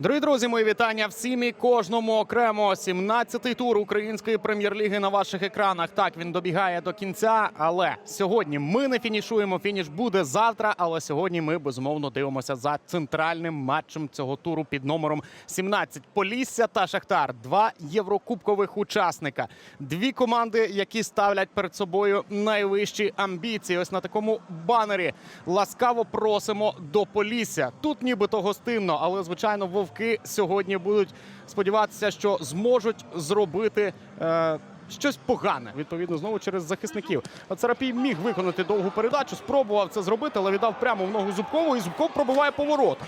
Дорогі друзі, мої вітання всім і кожному окремо. 17-й тур української прем'єр-ліги на ваших екранах. Так він добігає до кінця. Але сьогодні ми не фінішуємо. Фініш буде завтра. Але сьогодні ми безумовно дивимося за центральним матчем цього туру під номером 17. Полісся та Шахтар. Два єврокубкових учасника. Дві команди, які ставлять перед собою найвищі амбіції. Ось на такому банері. Ласкаво просимо до Полісся. Тут нібито гостинно, але звичайно, вовки сьогодні будуть сподіватися, що зможуть зробити. Е- Щось погане, відповідно, знову через захисників. От Сарапій міг виконати довгу передачу, спробував це зробити, але віддав прямо в ногу Зубкову, і Зубков пробиває поворот.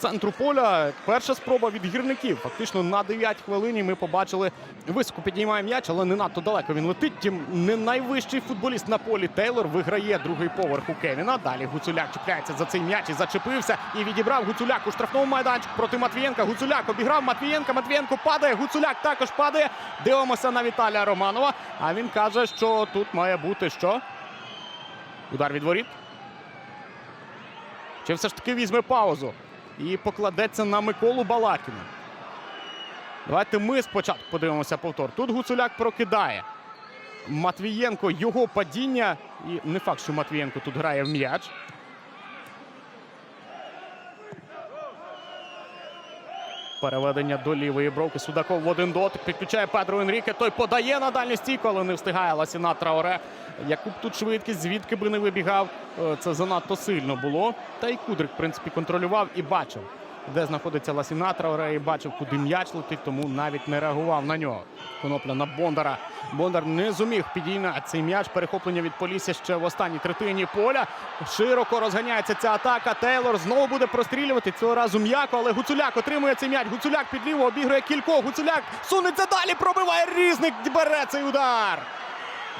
Центру поля перша спроба від гірників. Фактично на 9 хвилині ми побачили високо піднімає м'яч, але не надто далеко він летить. Тим не найвищий футболіст на полі Тейлор виграє другий поверх у Кевіна. Далі Гуцуляк чіпляється за цей м'яч і зачепився і відібрав Гуцуляк у штрафному майданчику проти Матвієнка. Гуцуляк обіграв Матвієнка. Матвієнко падає. Гуцуляк також падає. Дивимося на Віталія Романова. А він каже, що тут має бути що? Удар від воріт. Чи все ж таки візьме паузу і покладеться на Миколу Балакіна? Давайте ми спочатку подивимося повтор. Тут Гуцуляк прокидає. Матвієнко його падіння. І не факт, що Матвієнко тут грає в м'яч. Переведення до лівої бровки. Судаков в один дотик. Підключає Педро Енріке. Той подає на дальню стійку, але не встигає Ласіна Траоре. Яку б тут швидкість, звідки би не вибігав. е, Це занадто сильно було. Та й Кудрик, в принципі, контролював і бачив, де знаходиться Ласіна Траоре, і бачив, куди м'яч летить, тому навіть не реагував на нього. Конопля на Бондара. Бондар не зуміг підійняти цей м'яч. Перехоплення від Полісся ще в останній третині поля. Широко розганяється ця атака. Тейлор знову буде прострілювати цього разу м'яко, але Гуцуляк отримує цей м'яч. Гуцуляк під ліво обігрує кількох. Гуцуляк сунеться далі. Пробиває різник. Бере цей удар.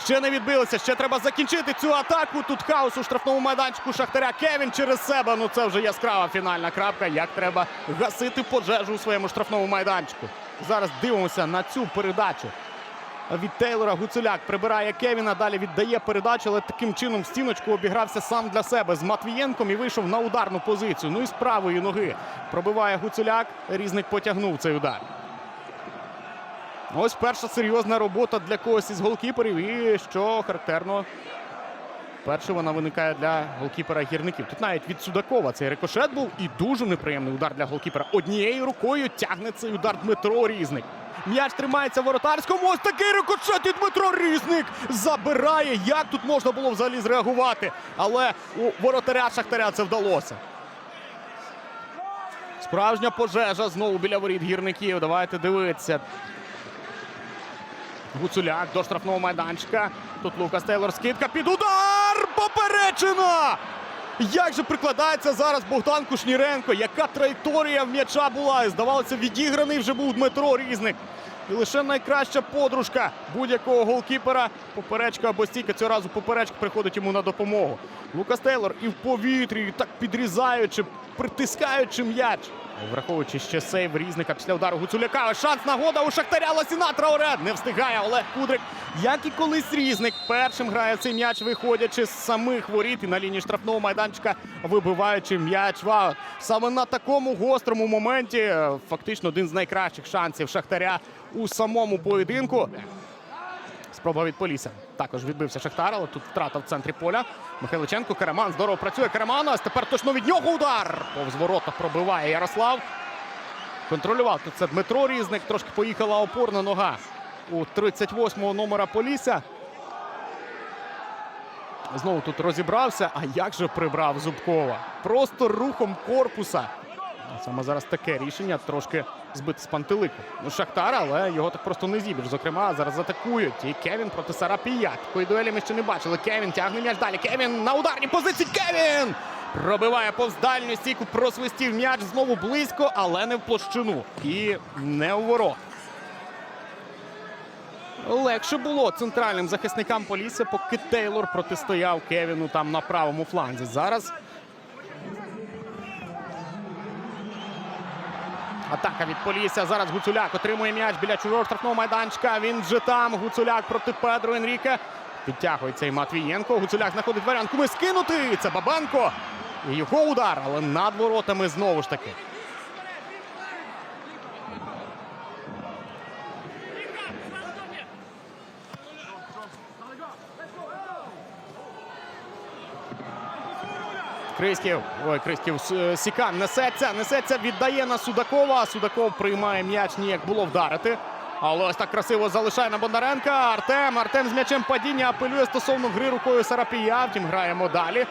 Ще не відбилися. Ще треба закінчити цю атаку. Тут хаос у штрафному майданчику Шахтаря. Кевін через себе. Ну це вже яскрава фінальна крапка. Як треба гасити пожежу у своєму штрафному майданчику. Зараз дивимося на цю передачу. Від Тейлора Гуцуляк прибирає Кевіна. Далі віддає передачу, але таким чином в стіночку обігрався сам для себе з Матвієнком і вийшов на ударну позицію. Ну і з правої ноги пробиває Гуцуляк. Різник потягнув цей удар. Ось перша серйозна робота для когось із голкіперів. І що характерно, перше вона виникає для голкіпера гірників. Тут навіть від Судакова цей рикошет був і дуже неприємний удар для голкіпера. Однією рукою тягне цей удар Дмитро Різник. М'яч тримається в воротарському. Ось такий рикошет і Дмитро Різник забирає. Як тут можна було взагалі зреагувати? Але у воротаря Шахтаря це вдалося. Справжня пожежа знову біля воріт гірників. Давайте дивитися. Гуцуляк до штрафного майданчика. Тут Лукас Тейлор скидка під удар! Поперечина! Як же прикладається зараз Богдан Кушніренко? Яка траєкторія в м'яча була? І здавалося, відіграний вже був Дмитро Різник. І лише найкраща подружка будь-якого голкіпера. Поперечка або стійка. Цього разу поперечка приходить йому на допомогу. Лукас Тейлор і в повітрі, і так підрізаючи, притискаючи м'яч. Враховуючи ще сейв різника після удару Гуцуляка. Шанс нагода у Шахтаря Ласіна Траоре. Не встигає Олег Кудрик. Як і колись різник. Першим грає цей м'яч, виходячи з самих воріт і на лінії штрафного майданчика, вибиваючи м'яч. Вау. Саме на такому гострому моменті е, фактично один з найкращих шансів Шахтаря у самому поєдинку. Спроба від Полісся. Також відбився Шахтар, але тут втрата в центрі поля. Михайличенко, Караман здорово працює. Караман, а тепер точно від нього удар. Повз ворота пробиває Ярослав. Контролював тут це Дмитро Різник. Трошки поїхала опорна нога у 38-го номера Полісся. Знову тут розібрався. А як же прибрав Зубкова? Просто рухом корпуса. Саме зараз таке рішення трошки збити з пантелику. Ну, Шахтар, але його так просто не зіб'єш. Зокрема, зараз атакують. І Кевін проти Сарапія. Такої дуелі ми ще не бачили. Кевін тягне м'яч далі. Кевін на ударній позиції. Кевін! Пробиває повз дальню стійку, просвистів м'яч знову близько, але не в площину. І не у ворот. Легше було центральним захисникам Полісся, поки Тейлор протистояв Кевіну там на правому фланзі. Зараз Атака від Полісся. Зараз Гуцуляк отримує м'яч біля чужого штрафного майданчика. Він вже там. Гуцуляк проти Педро Енріке. Підтягується і Матвієнко. Гуцуляк знаходить варіант куми скинути. Це Бабанко. І його удар, але над воротами знову ж таки. Криськів, ой, Криськів Сікан несеться, несеться, віддає на Судакова. Судаков приймає м'яч, ніяк було вдарити. Але ось так красиво залишає на Бондаренка. Артем. Артем з м'ячем падіння апелює стосовно гри рукою Сарапія. Втім, граємо далі.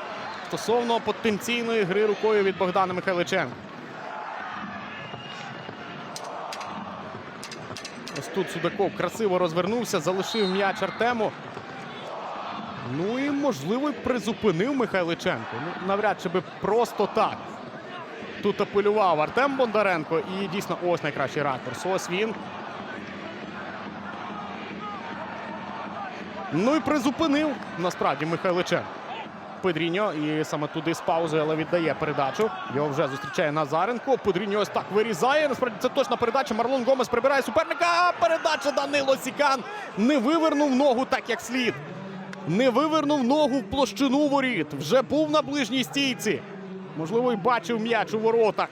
Стосовно потенційної гри рукою від Богдана Михайличенка. Ось тут Судаков красиво розвернувся, залишив м'яч Артему. Ну і можливо призупинив Михайличенко. Ну, навряд чи би просто так. Тут апелював Артем Бондаренко. І дійсно ось найкращий ракурс. Ось він. Ну і призупинив насправді Михайличенко. Педріньо і саме туди з паузи, але віддає передачу. Його вже зустрічає Назаренко. Педріньо ось так вирізає. Насправді це точна передача. Марлон Гомес прибирає суперника. Передача Данило Сікан не вивернув ногу так, як слід. Не вивернув ногу в площину воріт. Вже був на ближній стійці. Можливо, й бачив м'яч у воротах.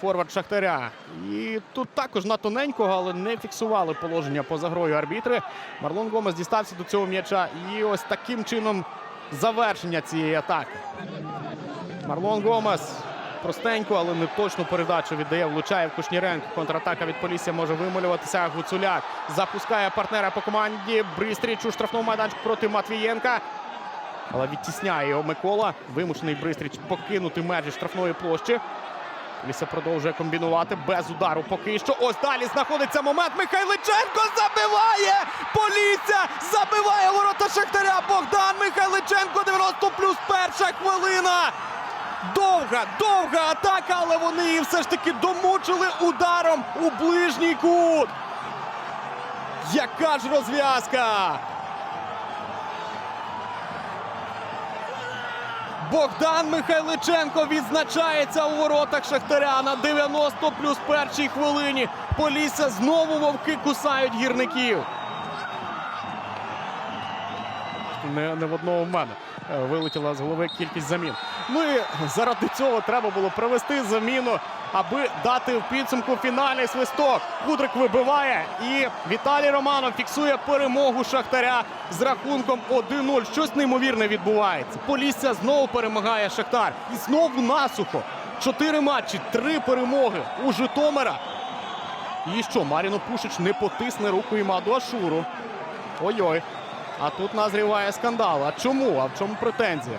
Форвард Шахтаря. І тут також на тоненького, але не фіксували положення поза грою арбітри. Марлон Гомес дістався до цього м'яча. І ось таким чином завершення цієї атаки. Марлон Гомес простенько, але не точну передачу віддає. Влучає в Кушніренко. Контратака від Полісся може вималюватися. Гуцуляк запускає партнера по команді. Бристріч у штрафному майданчику проти Матвієнка. Але відтісняє його Микола. Вимушений Бристріч покинути межі штрафної площі. Полісся продовжує комбінувати без удару поки що. Ось далі знаходиться момент. Михайличенко забиває! Полісся забиває ворота Шахтаря. Богдан Михайличенко 90 плюс перша хвилина. Довга, довга атака, але вони її все ж таки домучили ударом у ближній кут. Яка ж розв'язка! Богдан Михайличенко відзначається у воротах Шахтаря на 90 плюс першій хвилині. Полісся знову вовки кусають гірників. Не, не в одного в мене е, вилетіла з голови кількість замін. Ну і заради цього треба було провести заміну, аби дати в підсумку фінальний свисток. Кудрик вибиває і Віталій Романов фіксує перемогу Шахтаря з рахунком 1-0. Щось неймовірне відбувається. Полісся знову перемагає Шахтар. І знову насухо. Чотири матчі, три перемоги у Житомира. І що, Маріно Пушич не потисне руку Імаду Ашуру. Ой-ой. А тут назріває скандал. А чому? А в чому претензія?